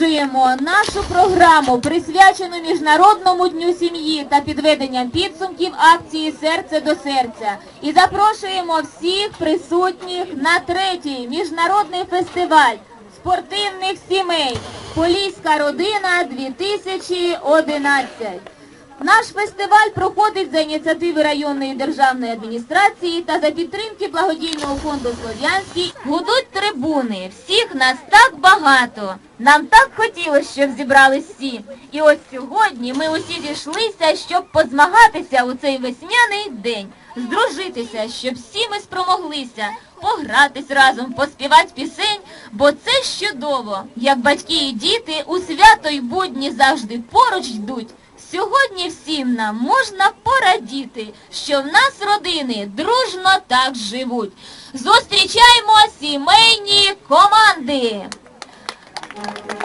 Продовжуємо нашу програму, присвячену Міжнародному дню сім'ї та підведенням підсумків акції Серце до серця. І запрошуємо всіх присутніх на третій міжнародний фестиваль спортивних сімей Поліська родина 2011. Наш фестиваль проходить за ініціативи районної державної адміністрації та за підтримки благодійного фонду Слов'янський. Гудуть трибуни, всіх нас так багато. Нам так хотілося, щоб зібрались всі. І ось сьогодні ми усі зійшлися, щоб позмагатися у цей весняний день, здружитися, щоб всі ми спромоглися, погратись разом, поспівати пісень, бо це ж чудово, як батьки і діти у свято й будні завжди поруч йдуть. Сьогодні всім нам можна порадіти, що в нас родини дружно так живуть. Зустрічаємо сімейні команди.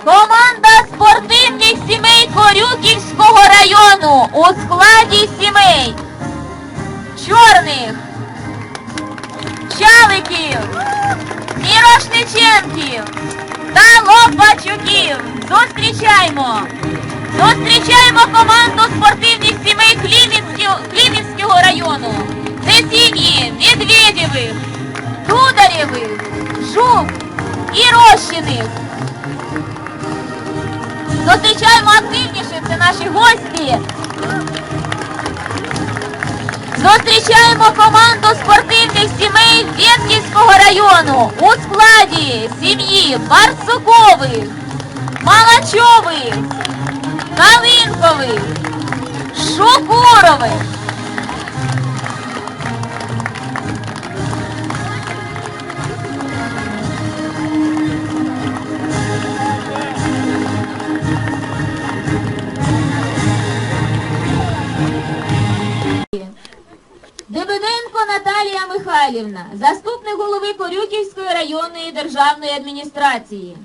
Команда спортивних сімей Корюківського району у складі сімей чорних, чаликів, мірошниченків та лопачуків. Зустрічаємо! Зустрічаємо команду спортивних сімей Клімівського району. Це сім'ї Медведєвих, Дударєвих, Жук і Рощиних. Зустрічаємо активніше, це наші гості. Зустрічаємо команду спортивних сімей Вєтківського району у складі сім'ї Барсукових, Малачових, Калинкових, Шукурових. Михайлівна, заступник голови Корюківської районної державної адміністрації.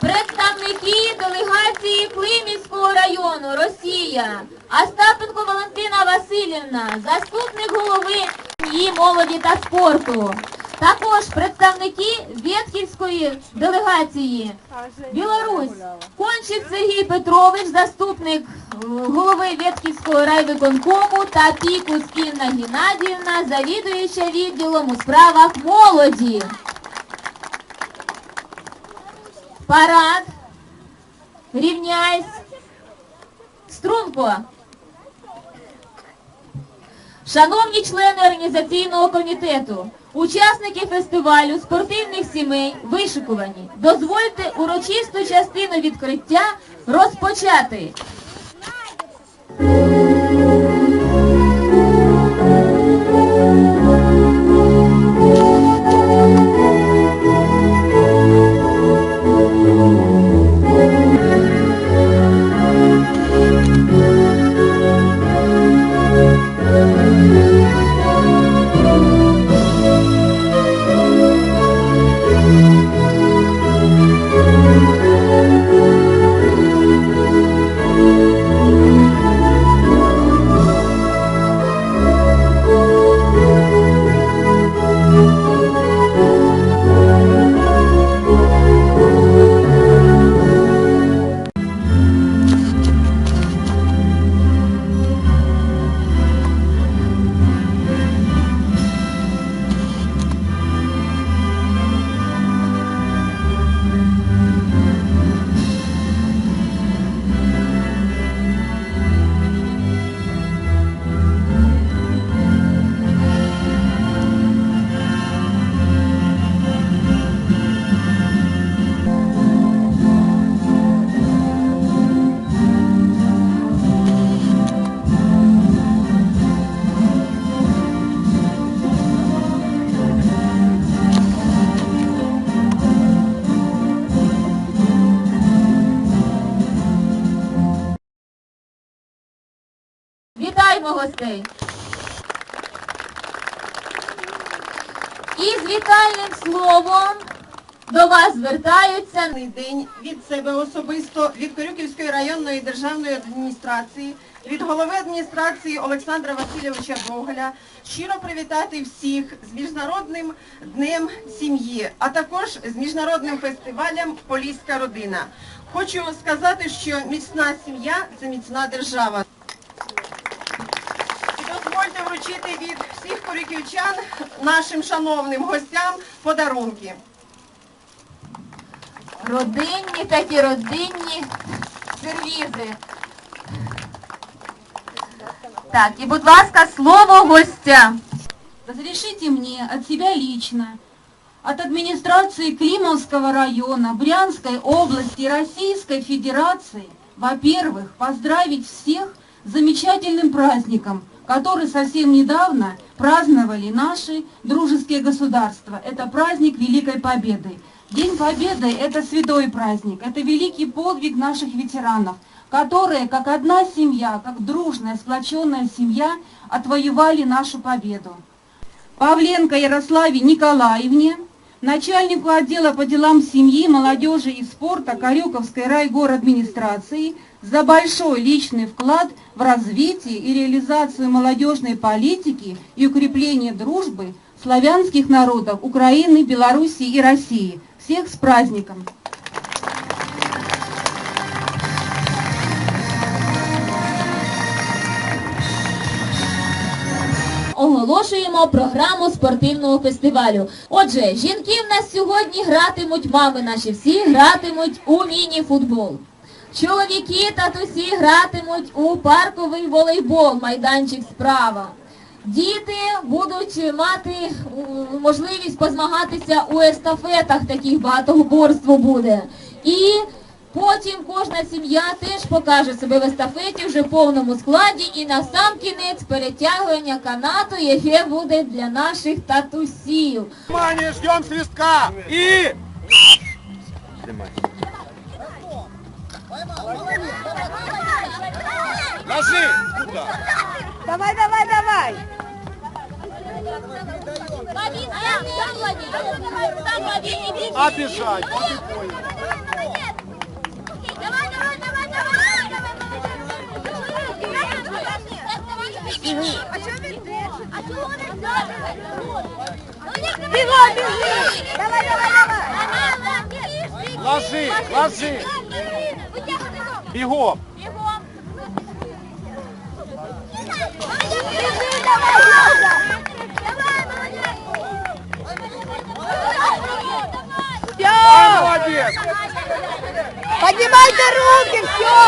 Представники делегації Климівського району Росія, Остапенко Валентина Васильівна, заступник голови молоді та спорту. Також представники Ветхівської делегації Білорусь, Кончик Сергій Петрович, заступник е, голови Ветхівського райвиконкому та Пікус Інна Геннадіївна, завідуюча відділом у справах молоді. Парад. Рівняйсь. Струнко. Шановні члени організаційного комітету, учасники фестивалю спортивних сімей вишикувані. Дозвольте урочисту частину відкриття розпочати. Вітаємо гостей! І з вітальним словом до вас звертаються день від себе особисто, від Корюківської районної державної адміністрації, від голови адміністрації Олександра Васильовича Гоголя щиро привітати всіх з Міжнародним днем сім'ї, а також з міжнародним фестивалем Поліська родина. Хочу сказати, що міцна сім'я це міцна держава. І дозвольте вручити від всіх корюківчан нашим шановним гостям подарунки. родинні такі родинні сервізи. Так, і будь ласка, слово гостя. Разрешите мне от себя лично, от администрации Климовского района, Брянской области и Российской Федерации, во-первых, поздравить всех с замечательным праздником, который совсем недавно праздновали наши дружеские государства. Это праздник Великой Победы. День Победы – это святой праздник, это великий подвиг наших ветеранов, которые, как одна семья, как дружная, сплоченная семья, отвоевали нашу победу. Павленко Ярославе Николаевне, начальнику отдела по делам семьи, молодежи и спорта Корюковской райгородминистрации за большой личный вклад в развитие и реализацию молодежной политики и укрепление дружбы славянских народов Украины, Белоруссии и России. Всех с праздником! Оголошуємо програму спортивного фестивалю. Отже, жінки в нас сьогодні гратимуть, мами наші всі гратимуть у міні-футбол. Чоловіки татусі гратимуть у парковий волейбол, майданчик справа. Діти будуть мати можливість позмагатися у естафетах, таких багатоборство буде. І потім кожна сім'я теж покаже себе в естафеті вже в повному складі і на сам кінець перетягування канату, яке буде для наших татусів. Внимание, ждем свистка. И... Ложи! Давай, давай, давай! Обижать. Вот и понял. Бегом, бежи! Давай, давай, давай! Ложи, ложи. Бегом. Бежи, давай, Лёша! Все! А, молодец. Поднимайте руки, все!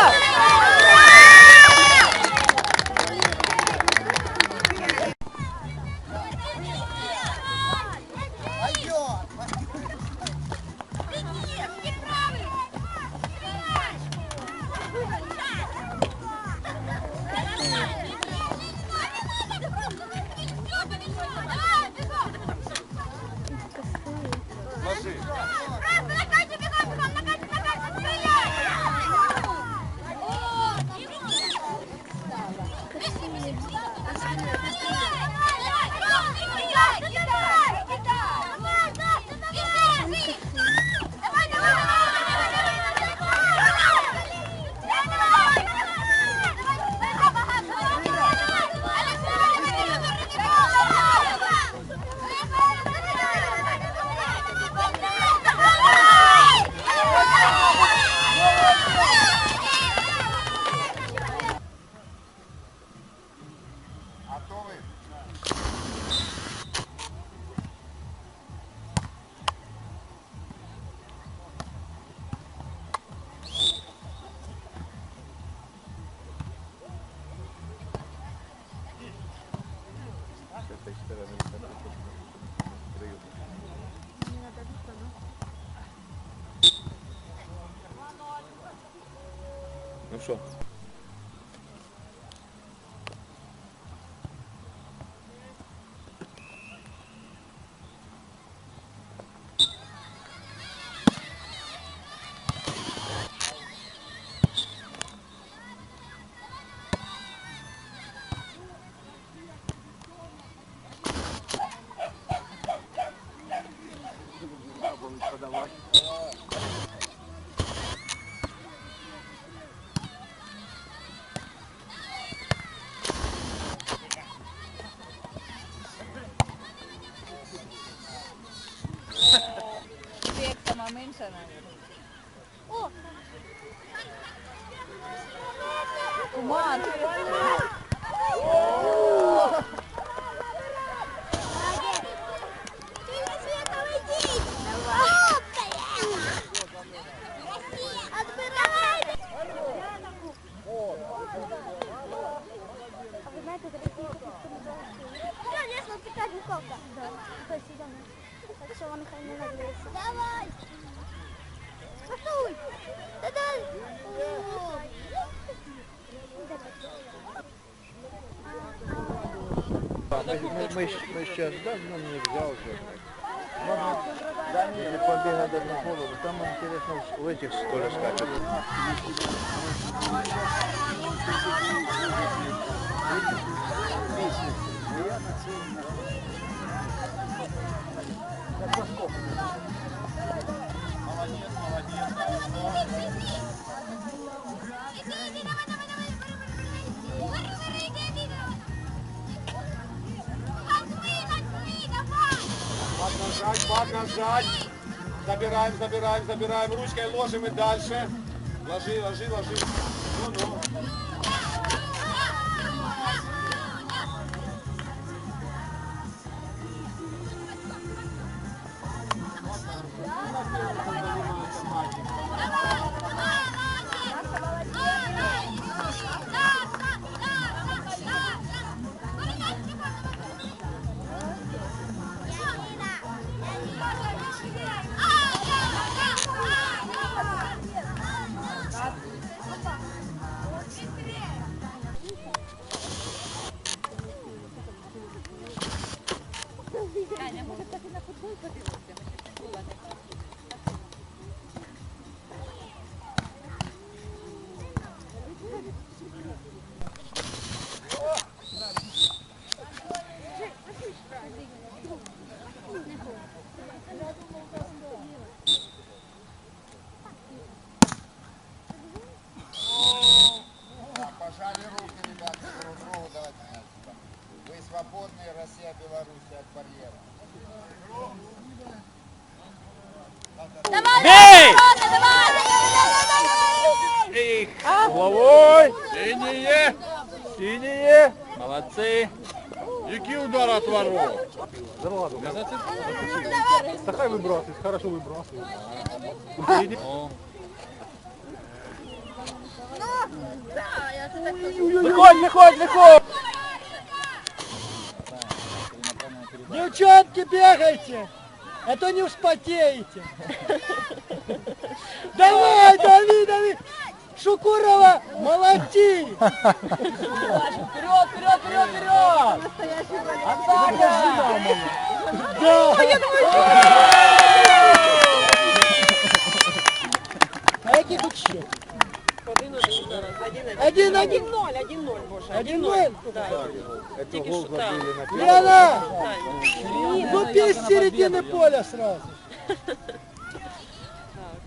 Ну что? подавать. Куман. Мы, мы, мы сейчас, да, ну не взял же. Или побегать на голову. Там интересно в этих ли скачет. Поднажать, поднажать. Забираем, забираем, забираем. Ручкой ложим и дальше. Ложи, ложи, ложи. Ну, Их! Головой! Синие! Синие! Молодцы! Який удар от ворот? Да хай выбрасывает, хорошо выбрасывает. Виходь, виходь, виходь! Девчонки, бегайте, а то не вспотеете. Давай, дави, дави. Шукурова, молодчи! Вперед, вперед, вперед, вперед! Атака! А який тут счет? Один-один зараз. Один-один. 1-0, 1-0, Боже. 1-0? Так. Тільки що так. Лена! Лена! Ну, пей с середины поля сразу.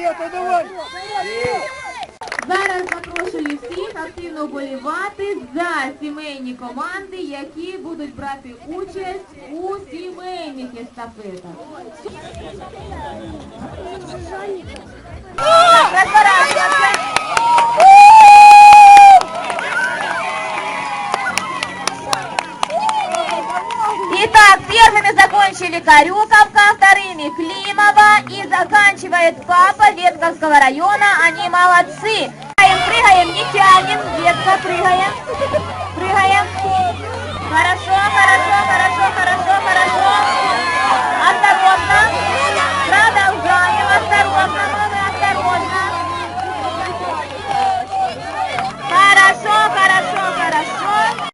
Света, давай. Зараз запрошую всіх активно вболівати за сімейні команди, які будуть брати участь у сімейних естафетах. Итак, первыми закончили Корюковка, вторыми Климова и заканчивает папа Ветковского района. Они молодцы. Прыгаем, прыгаем, не тянем. Ветка, прыгаем. Прыгаем. Хорошо, хорошо, хорошо.